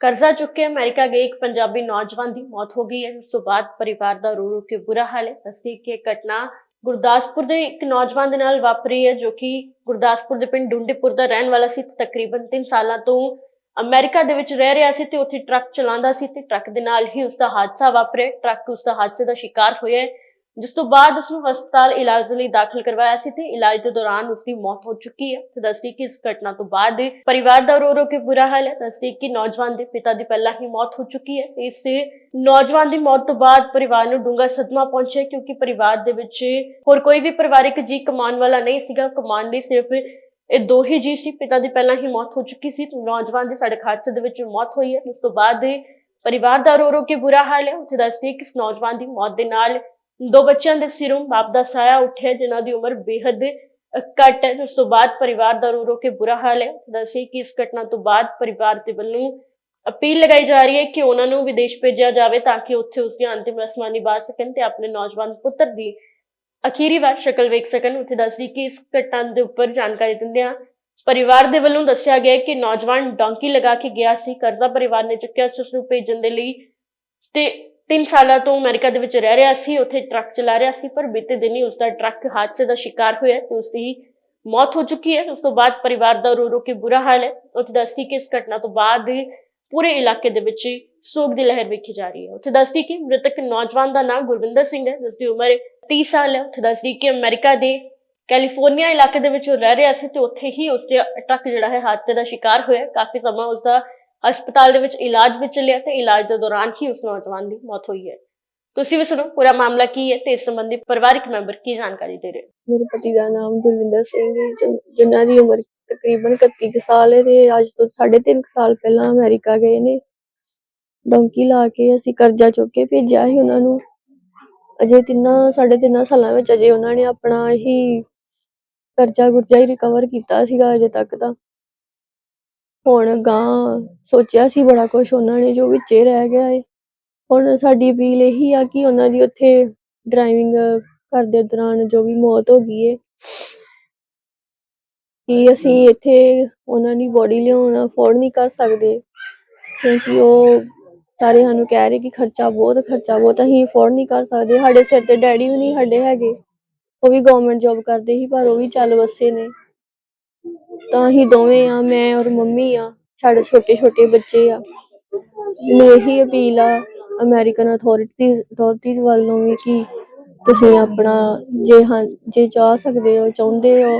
ਕਰਜ਼ਾ ਚੁੱਕ ਕੇ ਅਮਰੀਕਾ ਗਏ, ਇੱਕ ਪੰਜਾਬੀ ਨੌਜਵਾਨ ਦੀ ਮੌਤ ਹੋ ਗਈ ਹੈ। ਉਸ ਤੋਂ ਬਾਅਦ ਪਰਿਵਾਰ ਦਾ ਰੋ ਰੋ ਕੇ ਬੁਰਾ ਹਾਲ ਹੈ। ਦੱਸੀ ਕਿ ਇਹ ਘਟਨਾ ਗੁਰਦਾਸਪੁਰ ਦੇ ਇੱਕ ਨੌਜਵਾਨ ਦੇ ਨਾਲ ਵਾਪਰੀ ਹੈ, ਜੋ ਕਿ ਗੁਰਦਾਸਪੁਰ ਦੇ ਪਿੰਡ ਡੁੰਡੀਪੁਰ ਦਾ ਰਹਿਣ ਵਾਲਾ ਸੀ। ਤੇ ਤਕਰੀਬਨ 3 ਸਾਲਾਂ ਤੋਂ ਅਮਰੀਕਾ ਦੇ ਵਿੱਚ ਰਹਿ ਰਿਹਾ ਸੀ ਤੇ ਉੱਥੇ ਟਰੱਕ ਚਲਾਉਂਦਾ ਸੀ ਤੇ ਟਰੱਕ ਦੇ ਨਾਲ ਹੀ ਉਸ ਦਾ ਹਾਦਸਾ ਵਾਪਰਿਆ। ਟਰੱਕ ਉਸ ਦਾ ਹਾਦਸੇ ਦਾ ਸ਼ਿਕਾਰ ਹੋਇਆ ਜਿਸ ਤੋਂ ਬਾਅਦ ਉਸ ਨੂੰ ਹਸਪਤਾਲ ਇਲਾਜ ਲਈ ਦਾਖਲ ਕਰਵਾਇਆ ਸੀ ਤੇ ਇਲਾਜ ਦੇ ਦੌਰਾਨ ਉਸ ਦੀ ਮੌਤ ਹੋ ਚੁੱਕੀ ਹੈ। ਤੇ ਦੱਸਦੀ ਕਿ ਇਸ ਘਟਨਾ ਤੋਂ ਬਾਅਦ ਪਰਿਵਾਰ ਦਾ ਰੋ ਰੋ ਕੇ ਬੁਰਾ ਹਾਲ ਹੈ। ਦੱਸਦੀ ਕਿ ਨੌਜਵਾਨ ਦੇ ਪਿਤਾ ਦੀ ਪਹਿਲਾਂ ਹੀ ਮੌਤ ਹੋ ਚੁੱਕੀ ਹੈ। ਇਸ ਨੌਜਵਾਨ ਦੀ ਮੌਤ ਤੋਂ ਬਾਅਦ ਪਰਿਵਾਰ ਨੂੰ ਡੂੰਘਾ ਸਦਮਾ ਪਹੁੰਚਿਆ ਕਿਉਂਕਿ ਪਰਿਵਾਰ ਦੇ ਵਿੱਚ ਹੋਰ ਕੋਈ ਵੀ ਪਰਿਵਾਰਿਕ ਜੀ ਕਮਾਉਣ ਵਾਲਾ ਨਹੀਂ ਸੀਗਾ। ਕਮਾਉਣ ਲਈ ਸਿਰਫ ਇਹ ਦੋ ਹੀ ਜੀ ਸੀ। ਪਿਤਾ ਦੀ ਪਹਿਲਾਂ ਹੀ ਮੌਤ ਹੋ ਚੁੱਕੀ ਸੀ। ਨੌਜਵਾਨ ਦੀ ਸੜਕ ਹਾਦਸੇ ਦੇ ਵਿੱਚ ਮੌਤ ਹੋਈ ਹੈ। ਉਸ ਤੋਂ ਬਾਅਦ ਪਰਿਵਾਰ ਦਾ ਰੋ ਰੋ ਕੇ ਬੁਰਾ ਹਾਲ ਹੈ। ਉੱਥੇ ਦੱਸਦੀ ਕਿ ਇਸ ਨੌਜਵਾਨ ਦੀ ਮੌਤ ਦੇ ਨਾਲ ਦੋ ਬੱਚਿਆਂ ਦੇ ਸਿਰੋਂ ਬਾਪ ਦਾ ਸਾਇਆ ਉੱਠਿਆ, ਜਿਨ੍ਹਾਂ ਦੀ ਉਮਰ ਬੇਹੱਦ ਘੱਟ ਹੈ। ਉਸ ਤੋਂ ਬਾਅਦ ਪਰਿਵਾਰ ਦਾ ਰੋ ਰੋ ਕੇ ਬੁਰਾ ਹਾਲ ਹੈ। ਦੱਸੀ ਕਿ ਇਸ ਘਟਨਾ ਤੋਂ ਬਾਅਦ ਪਰਿਵਾਰ ਦੇ ਵੱਲੋਂ ਅਪੀਲ ਲਗਾਈ ਜਾ ਰਹੀ ਹੈ ਕਿ ਉਹਨਾਂ ਨੂੰ ਵਿਦੇਸ਼ ਭੇਜਿਆ ਜਾਵੇ ਤਾਂ ਕਿ ਉੱਥੇ ਉਸ ਦੀਆਂ ਅੰਤਿਮ ਰਸਮਾਂ ਨਿਭਾ ਸਕਣ ਤੇ ਆਪਣੇ ਨੌਜਵਾਨ ਪੁੱਤਰ ਦੀ ਅਖੀਰੀ ਵਾਰ ਸ਼ਕਲ ਵੇਖ ਸਕਣ। ਉੱਥੇ ਦੱਸਦੀ ਕਿ ਇਸ ਘਟਨਾ ਦੇ ਉੱਪਰ ਜਾਣਕਾਰੀ ਦਿੰਦਿਆਂ ਪਰਿਵਾਰ ਦੇ ਵੱਲੋਂ ਦੱਸਿਆ ਗਿਆ ਕਿ ਨੌਜਵਾਨ ਡੌਂਕੀ ਲਗਾ ਕੇ ਗਿਆ ਸੀ। ਕਰਜ਼ਾ ਪਰਿਵਾਰ ਨੇ ਚੁੱਕਿਆ ਸੀ, ਉਸ ਨੂੰ ਭੇਜਣ ਦੇ ਲਈ ਤੇ 3 ਸਾਲਾਂ ਤੋਂ ਅਮਰੀਕਾ ਦੇ ਵਿੱਚ ਰਹਿ ਰਿਹਾ ਸੀ, ਉੱਥੇ ਟਰੱਕ ਚਲਾ ਰਿਹਾ ਸੀ, ਪਰ ਬੀਤੇ ਦਿਨੀ ਉਸ ਦਾ ਟਰੱਕ ਹਾਦਸੇ ਦਾ ਸ਼ਿਕਾਰ ਹੋਇਆ ਤੇ ਉਸ ਦੀ ਮੌਤ ਹੋ ਚੁੱਕੀ ਹੈ। ਉਸ ਤੋਂ ਬਾਅਦ ਪਰਿਵਾਰ ਦਾ ਰੋ ਰੋ ਕੇ ਬੁਰਾ ਹਾਲ ਹੈ। ਉੱਥੇ ਦੱਸਦੀ ਕਿ ਇਸ ਘਟਨਾ ਤੋਂ ਬਾਅਦ ਪੂਰੇ ਇਲਾਕੇ ਦੇ ਵਿੱਚ ਸੋਗ ਦੀ ਲਹਿਰ ਵੇਖੀ ਜਾ ਰਹੀ ਹੈ। ਉੱਥੇ ਦੱਸਦੀ ਕਿ ਮ੍ਰਿਤਕ ਨੌਜਵਾਨ ਦਾ ਨਾਮ ਗੁਰਵਿੰਦਰ ਸਿੰਘ ਹੈ ਜਿਸ ਦੀ ਉਮਰ 30 ਸਾਲ ਹੈ। ਉੱਥੇ ਦੱਸਦੀ ਕਿ ਅਮਰੀਕਾ ਦੇ ਕੈਲੀਫੋਰਨੀਆ ਇਲਾਕੇ ਦੇ ਵਿੱਚ ਉਹ ਰਹਿ ਰਿਹਾ ਸੀ ਤੇ ਉੱਥੇ ਹੀ ਉਸ ਦੇ ਟਰੱਕ ਜਿਹੜਾ ਹੈ ਹਾਦਸੇ ਦਾ ਸ਼ਿਕਾਰ ਹੋਇਆ। ਕਾਫੀ ਸਮਾਂ ਉਸ ਦਾ ਹਸਪਤਾਲ ਦੇ ਵਿੱਚ ਇਲਾਜ ਵਿੱਚ ਚੱਲਿਆ ਤੇ ਇਲਾਜ ਦੇ ਦੌਰਾਨ ਹੀ ਉਸ ਨੌਜਵਾਨ ਦੀ ਮੌਤ ਹੋਈ ਹੈ। ਤੁਸੀਂ ਵੀ ਸੁਣੋ, ਪੂਰਾ ਮਾਮਲਾ ਕੀ ਹੈ ਤੇ ਇਸ ਸੰਬੰਧੀ ਪਰਿਵਾਰਕ ਮੈਂਬਰ ਕੀ ਜਾਣਕਾਰੀ ਦੇ ਰਹੇ ਮੇਰੇ ਪਤੀ ਦਾ ਨਾਮ ਗੁਰਵਿੰਦਰ ਸਿੰਘ ਹੈ ਜਿਨ੍ਹਾਂ ਦੀ ਉਮਰ ਤਕਰੀਬਨ 31 ਸਾਲ ਹੈ ਤੇ ਅੱਜ ਤੋਂ 3.5 ਸਾਲ ਪਹਿਲਾਂ ਅਮਰੀਕਾ ਗਏ ਨੇ। ਡੌਂਕੀ ਲਾ ਕੇ ਅਸੀਂ ਕਰਜ਼ਾ ਚੁੱਕ ਕੇ ਭੇਜਿਆ ਸੀ ਉਹਨਾਂ ਨੂੰ। ਅਜੇ ਤਿੰਨਾਂ, ਸਾਢੇ ਤਿੰਨਾਂ ਸਾਲਾਂ ਵਿੱਚ ਅਜੇ ਉਹਨਾਂ ਨੇ ਆਪਣਾ ਹੀ ਕਰਜ਼ਾ ਗੁਰਜ਼ਾ ਹੀ ਰਿਕਵਰ ਕੀਤਾ ਸੀਗਾ ਅਜੇ ਤੱਕ ਤਾਂ। ਹੁਣ ਗਾਂ ਸੋਚਿਆ ਸੀ ਬੜਾ ਕੁਝ ਉਹਨਾਂ ਨੇ ਜੋ ਵਿੱਚੇ ਰਹਿ ਗਿਆ ਹੈ ਹੁਣ ਸਾਡੀ ਅਪੀਲ ਇਹੀ ਆ ਕਿ ਉਹਨਾਂ ਦੀ ਉੱਥੇ ਡਰਾਈਵਿੰਗ ਕਰਦੇ ਦੌਰਾਨ ਜੋ ਵੀ ਮੌਤ ਹੋ ਗਈ ਹੈ ਕਿ ਅਸੀਂ ਇੱਥੇ ਉਹਨਾਂ ਦੀ ਬੋਡੀ ਲਿਆਉਣਾ ਅਫੋਰਡ ਨਹੀਂ ਕਰ ਸਕਦੇ ਕਿਉਂਕਿ ਉਹ ਸਾਰੇ ਸਾਨੂੰ ਕਹਿ ਰਹੇ ਕਿ ਖਰਚਾ ਬਹੁਤ ਖਰਚਾ ਬਹੁਤ ਅਸੀਂ ਅਫੋਰਡ ਨਹੀਂ ਕਰ ਸਕਦੇ। ਸਾਡੇ ਸਿਰ ਤੇ ਡੈਡੀ ਵੀ ਨਹੀਂ ਸਾਡੇ ਹੈਗੇ। ਉਹ ਵੀ ਗਵਰਨਮੈਂਟ ਜੌਬ ਕਰਦੇ ਸੀ ਪਰ ਉਹ ਵੀ ਚੱਲ ਵਸੇ ਨੇ। ਤਾਂ ਅਸੀਂ ਦੋਵੇਂ ਆ, ਮੈਂ ਔਰ ਮੰਮੀ ਆ, ਸਾਡੇ ਛੋਟੇ ਛੋਟੇ ਬੱਚੇ ਆ। ਮੈਨੂੰ ਇਹੀ ਅਪੀਲ ਆ ਅਮਰੀਕਨ ਅਥਾਰਟੀ ਅਥਾਰਟੀ ਵੱਲੋਂ ਵੀ ਕਿ ਤੁਸੀਂ ਆਪਣਾ ਜੇ ਹਾਂ, ਜੇ ਚਾਹ ਸਕਦੇ ਹੋ, ਚਾਹੁੰਦੇ ਹੋ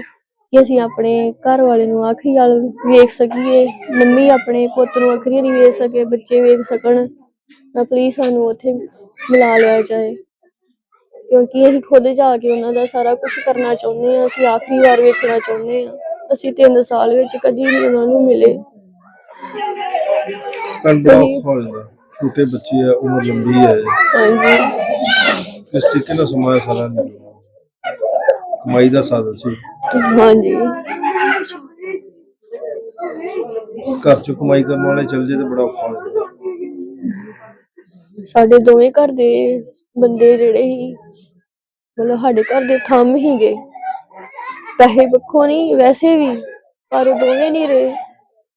ਕਿ ਅਸੀਂ ਆਪਣੇ ਘਰ ਵਾਲੇ ਨੂੰ ਆਖਰੀ ਵੱਲ ਵੇਖ ਸਕੀਏ, ਮੰਮੀ ਆਪਣੇ ਪੁੱਤ ਨੂੰ ਆਖਰੀ ਨਹੀਂ ਵੇਖ ਸਕੇ, ਬੱਚੇ ਵੇਖ ਸਕਣ, ਤਾਂ ਪਲੀਜ਼ ਸਾਨੂੰ ਉੱਥੇ ਮਿਲਾ ਲਿਆ ਜਾਏ। ਕਿਉਂਕਿ ਅਸੀਂ ਖੁਦ ਜਾ ਕੇ ਉਹਨਾਂ ਦਾ ਸਾਰਾ ਕੁਝ ਕਰਨਾ ਚਾਹੁੰਦੇ ਹਾਂ, ਅਸੀਂ ਆਖਰੀ ਵਾਰ ਵੇਖਣਾ ਚਾਹੁੰਦੇ ਹਾਂ। ਅਸੀਂ ਤਿੰਨ ਸਾਲ ਵਿੱਚ ਕਦੀ ਨਹੀਂ ਉਹਨਾਂ ਨੂੰ ਮਿਲੇ। ਹੋ ਜਾਂਦਾ ਛੋਟੇ ਬੱਚੇ ਆ ਉਮਰ ਲੰਬੀ ਹੈ ਹਾਂਜੀ। ਇਸ ਤਰੀਕੇ ਨਾਲ ਸਮਾਂ ਸਾਰਾ ਨਿਕਲਣਾ ਕਮਾਈ ਦਾ ਸਾਧਨ ਸੀ। ਹਾਂਜੀ। ਘਰ ਚ ਕਮਾਈ ਕਰਨ ਵਾਲੇ ਚੱਲ ਜੇ ਤੇ ਬੜਾ ਔਖਾ ਹੋ ਜਾਂਦਾ। ਸਾਡੇ ਦੋਵੇਂ ਘਰ ਦੇ ਬੰਦੇ ਜਿਹੜੇ ਸੀ ਮਤਲਬ ਸਾਡੇ ਘਰ ਦੇ ਥੰਮ ਹੀ ਗਏ ਪੈਸੇ ਪੱਖੋਂ ਨਹੀਂ ਵੈਸੇ ਵੀ ਪਰ ਉਹ ਦੋਵੇਂ ਨਹੀਂ ਰਹੇ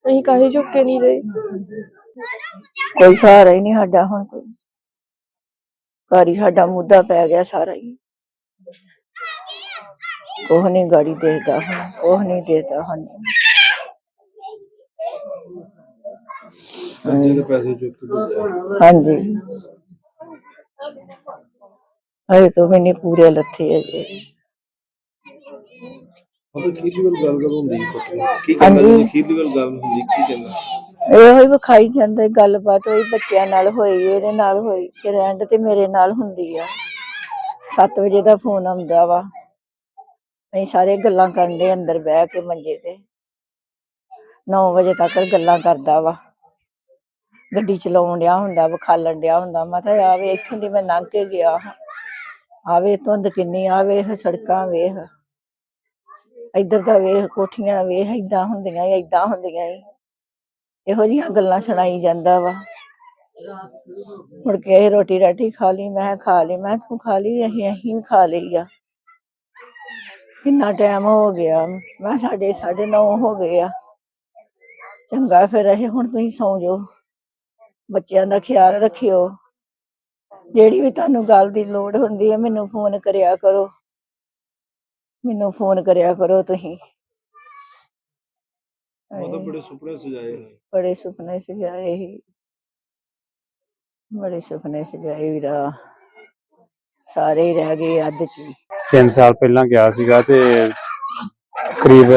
ਅਸੀਂ ਕਾਹੇ ਝੁੱਕੇ ਨਹੀਂ ਰਹੇ ਕੋਈ ਸਹਾਰਾ ਹੀ ਨਹੀਂ ਸਾਡਾ ਹੁਣ ਕੋਈ ਘਰ ਹੀ ਸਾਡਾ ਮੁੱਦਾ ਪੈ ਗਿਆ ਸਾਰਾ ਹੀ ਕੋਹ ਨਹੀਂ ਗਾੜੀ ਦੇਖਦਾ ਹੁਣ ਕੋਹ ਨਹੀਂ ਦੇਖਦਾ ਹੁਣ ਕਰਜ਼ੇ ਦੇ ਪੈਸੇ ਚੁੱਕ ਕੇ ਭੇਜਿਆ ਹਾਂਜੀ ਹਏ ਤੋਂ ਵੀ ਨਹੀਂ ਪੂਰੇ ਲੱਥੇ ਅਜੇ ਉਹ ਖੀਰਲੀ ਵੱਲ ਗੱਲ ਕਰ ਹੁੰਦੀ ਹੈ? ਪੁੱਤ ਨੂੰ। ਕੀ ਕਹਿੰਦਾ ਹਾਂਜੀ। ਜਦੋਂ ਖੀਰਲੀ ਵੱਲ ਗੱਲ ਹੁੰਦੀ ਕੀ ਕਹਿੰਦਾ? ਇਹੋ ਹੀ ਵਿਖਾਈ ਜਾਂਦਾ ਗੱਲਬਾਤ ਹੋਈ ਬੱਚਿਆਂ ਨਾਲ ਹੋਈ ਇਹਦੇ ਨਾਲ ਹੋਈ ਫਿਰ ਐਂਡ ਤੇ ਮੇਰੇ ਨਾਲ ਹੁੰਦੀ ਆ। 7 ਵਜੇ ਦਾ ਫੋਨ ਆਉਂਦਾ ਵਾ। ਅਸੀਂ ਸਾਰੇ ਗੱਲਾਂ ਕਰਨ ਦੇ ਅੰਦਰ ਬਹਿ ਕੇ ਮੰਜੇ ਤੇ। 9 ਵਜੇ ਤੱਕ ਗੱਲਾਂ ਕਰਦਾ ਵਾ। ਗੱਡੀ ਚਲਾਉਣ ਡਿਆ ਹੁੰਦਾ ਵਿਖਾਲਣ ਡਿਆ ਹੁੰਦਾ। ਮੈਂ ਆਵੇ ਇੱਥੋਂ ਦੀ ਮੈਂ ਲੰਘ ਕੇ ਗਿਆ। ਆਵੇ ਧੁੰਦ ਕਿੰਨੀ ਆਵੇ ਸੜਕਾਂ ਵੇਖ। ਇੱਧਰ ਦਾ ਵੇਖ ਕੋਠੀਆਂ ਵੇਖ, ਏਦਾਂ ਹੁੰਦੀਆਂ ਈ ਏਦਾਂ ਹੁੰਦੀਆਂ ਈ ਇਹੋ ਜਿਹੀਆਂ ਗੱਲਾਂ ਸੁਣਾਈ ਜਾਂਦਾ ਵਾ। ਮੁੜ ਕੇ ਇਹ ਰੋਟੀ ਰਾਟੀ ਖਾ ਲਈ, ਮੈਂ ਖਾ ਲਈ, ਮੈਂ ਤੂੰ ਖਾ ਲਈ, ਅਸੀਂ ਅਸੀਂ ਵੀ ਖਾ ਲਈ ਆ। ਕਿੰਨਾ ਟਾਈਮ ਹੋ ਗਿਆ, ਮੈਂ ਸਾਡੇ 9:30 ਹੋ ਗਏ ਆ। ਚੰਗਾ ਫਿਰ ਇਹ, ਹੁਣ ਤੁਸੀਂ ਸੌਂ ਜਾਓ। ਬੱਚਿਆਂ ਦਾ ਖਿਆਲ ਰੱਖਿਓ। ਜਿਹੜੀ ਵੀ ਤੁਹਾਨੂੰ ਗੱਲ ਦੀ ਲੋੜ ਹੁੰਦੀ ਹੈ, ਮੈਨੂੰ ਫੋਨ ਕਰਿਆ ਕਰੋ। ਮੈਨੂੰ ਫੋਨ ਕਰਿਆ ਕਰੋ ਤੁਸੀਂ। ਉਹ ਤਾਂ ਬੜੇ ਸੁਪਨੇ ਸਜਾਏ ਨੇ। ਬੜੇ ਸੁਪਨੇ ਸਜਾਏ ਸੀ। ਬੜੇ ਸੁਪਨੇ ਸਜਾਏ ਵੀਰਾ। ਸਾਰੇ ਹੀ ਰਹਿ ਗਏ ਅੱਧ ਚ ਹੀ। ਤਿੰਨ ਸਾਲ ਪਹਿਲਾਂ ਗਿਆ ਸੀਗਾ ਤੇ ਕਰੀਬ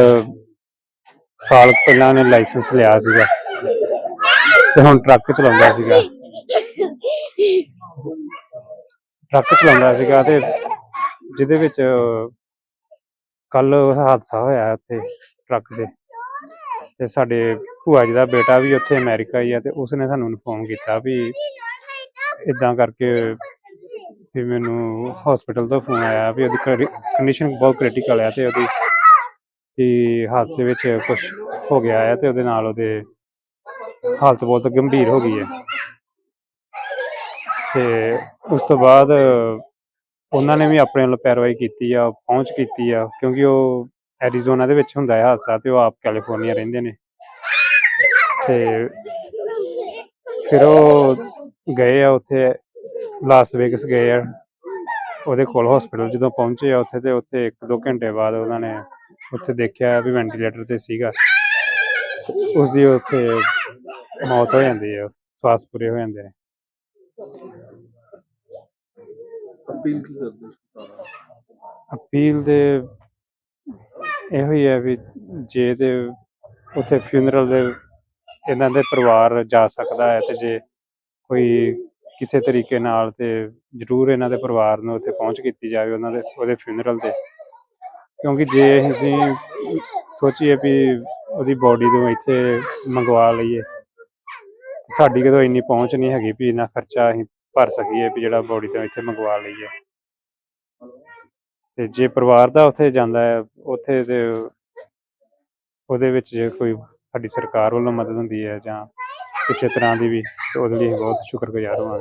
ਸਾਲ ਪਹਿਲਾਂ ਨੇ ਲਾਇਸੈਂਸ ਲਿਆ ਸੀਗਾ। ਤੇ ਹੁਣ ਟਰੱਕ ਚਲਾਉਂਦਾ ਸੀਗਾ। ਟਰੱਕ ਚਲਾਉਂਦਾ ਸੀਗਾ ਤੇ ਜਿਹਦੇ ਵਿੱਚ ਕੱਲ ਹਾਦਸਾ ਹੋਇਆ ਉੱਥੇ ਟਰੱਕ ਦੇ ਤੇ ਸਾਡੇ ਭੂਆ ਜੀ ਦਾ ਬੇਟਾ ਵੀ ਉੱਥੇ ਅਮਰੀਕਾ ਹੀ ਆ ਤੇ ਉਸਨੇ ਸਾਨੂੰ ਇਨਫੋਰਮ ਕੀਤਾ ਵੀ ਇਦਾਂ ਕਰਕੇ ਵੀ ਮੈਨੂੰ ਹਸਪੀਟਲ ਤੋਂ ਫੋਨ ਆਇਆ ਵੀ ਉਹਦੀ ਕੰਡੀਸ਼ਨ ਬਹੁਤ ਕ੍ਰਿਟੀਕਲ ਹੈ ਤੇ ਉਹਦੀ ਵੀ ਹਾਦਸੇ ਵਿੱਚ ਕੁਝ ਹੋ ਗਿਆ ਹੈ ਤੇ ਉਹਦੇ ਨਾਲ ਉਹਦੇ ਹਾਲਤ ਬਹੁਤ ਗੰਭੀਰ ਹੋ ਗਈ ਹੈ ਤੇ ਉਸ ਤੋਂ ਬਾਅਦ ਉਹਨਾਂ ਨੇ ਵੀ ਆਪਣੇ ਵੱਲੋਂ ਪੈਰਵਾਈ ਕੀਤੀ ਆ, ਪਹੁੰਚ ਕੀਤੀ ਆ, ਕਿਉਂਕਿ ਉਹ ਐਰੀਜ਼ੋਨਾ ਦੇ ਵਿੱਚ ਹੁੰਦਾ ਹੈ ਹਾਦਸਾ ਤੇ ਉਹ ਆਪ ਕੈਲੀਫੋਰਨੀਆ ਰਹਿੰਦੇ ਨੇ। ਤੇ ਫਿਰ ਉਹ ਗਏ ਆ ਉੱਥੇ ਲਾਸ ਵੇਗਸ ਗਏ ਆ। ਉਹਦੇ ਕੋਲ ਹਸਪੀਟਲ ਜਦੋਂ ਪਹੁੰਚੇ ਆ ਉੱਥੇ ਤੇ ਉੱਥੇ 1-2 ਘੰਟੇ ਬਾਅਦ ਉਹਨਾਂ ਨੇ ਉੱਥੇ ਦੇਖਿਆ ਵੀ ਵੈਂਟੀਲੇਟਰ ਤੇ ਸੀਗਾ। ਉਸ ਦੀ ਉੱਥੇ ਮੌਤ ਹੋ ਜਾਂਦੀ ਹੈ ਸਵਾਸ ਪੂਰੇ ਹੋ ਜਾਂਦੇ ਨੇ। ਅਪੀਲ ਕੀ ਕਰਦੇ ਅਪੀਲ ਦੇ ਇਹੋ ਹੀ ਹੈ ਵੀ ਜੇ ਤੇ ਉੱਥੇ ਫਿਊਨਰਲ ਦੇ ਇਹਨਾਂ ਦੇ ਪਰਿਵਾਰ ਜਾ ਸਕਦਾ ਹੈ ਤੇ ਜੇ ਕੋਈ ਕਿਸੇ ਤਰੀਕੇ ਨਾਲ ਤੇ ਜ਼ਰੂਰ ਇਹਨਾਂ ਦੇ ਪਰਿਵਾਰ ਨੂੰ ਉੱਥੇ ਪਹੁੰਚ ਕੀਤੀ ਜਾਵੇ ਉਹਨਾਂ ਦੇ, ਉਹਦੇ ਫਿਊਨਰਲ ਤੇ। ਕਿਉਂਕਿ ਜੇ ਅਸੀਂ ਸੋਚੀਏ ਵੀ ਉਹਦੀ ਬੋਡੀ ਨੂੰ ਇੱਥੇ ਮੰਗਵਾ ਲਈਏ, ਸਾਡੀ ਕਦੋਂ ਇੰਨੀ ਪਹੁੰਚ ਨਹੀਂ ਹੈਗੀ ਵੀ ਇੰਨਾ ਖਰਚਾ ਅਸੀਂ ਭਰ ਸਕੀਏ ਵੀ ਜਿਹੜਾ ਬੋਡੀ ਤੋਂ ਇੱਥੇ ਮੰਗਵਾ ਲਈਏ ਤੇ ਜੇ ਪਰਿਵਾਰ ਦਾ ਉੱਥੇ ਜਾਂਦਾ ਹੈ, ਉੱਥੇ ਤੇ ਉਹਦੇ ਵਿੱਚ ਜੇ ਕੋਈ ਸਾਡੀ ਸਰਕਾਰ ਵੱਲੋਂ ਮਦਦ ਹੁੰਦੀ ਹੈ ਜਾਂ ਕਿਸੇ ਤਰ੍ਹਾਂ ਦੀ ਵੀ, ਤੇ ਉਹਦੇ ਲਈ ਅਸੀਂ ਬਹੁਤ ਸ਼ੁਕਰਗੁਜ਼ਾਰ ਹੋਵਾਂਗੇ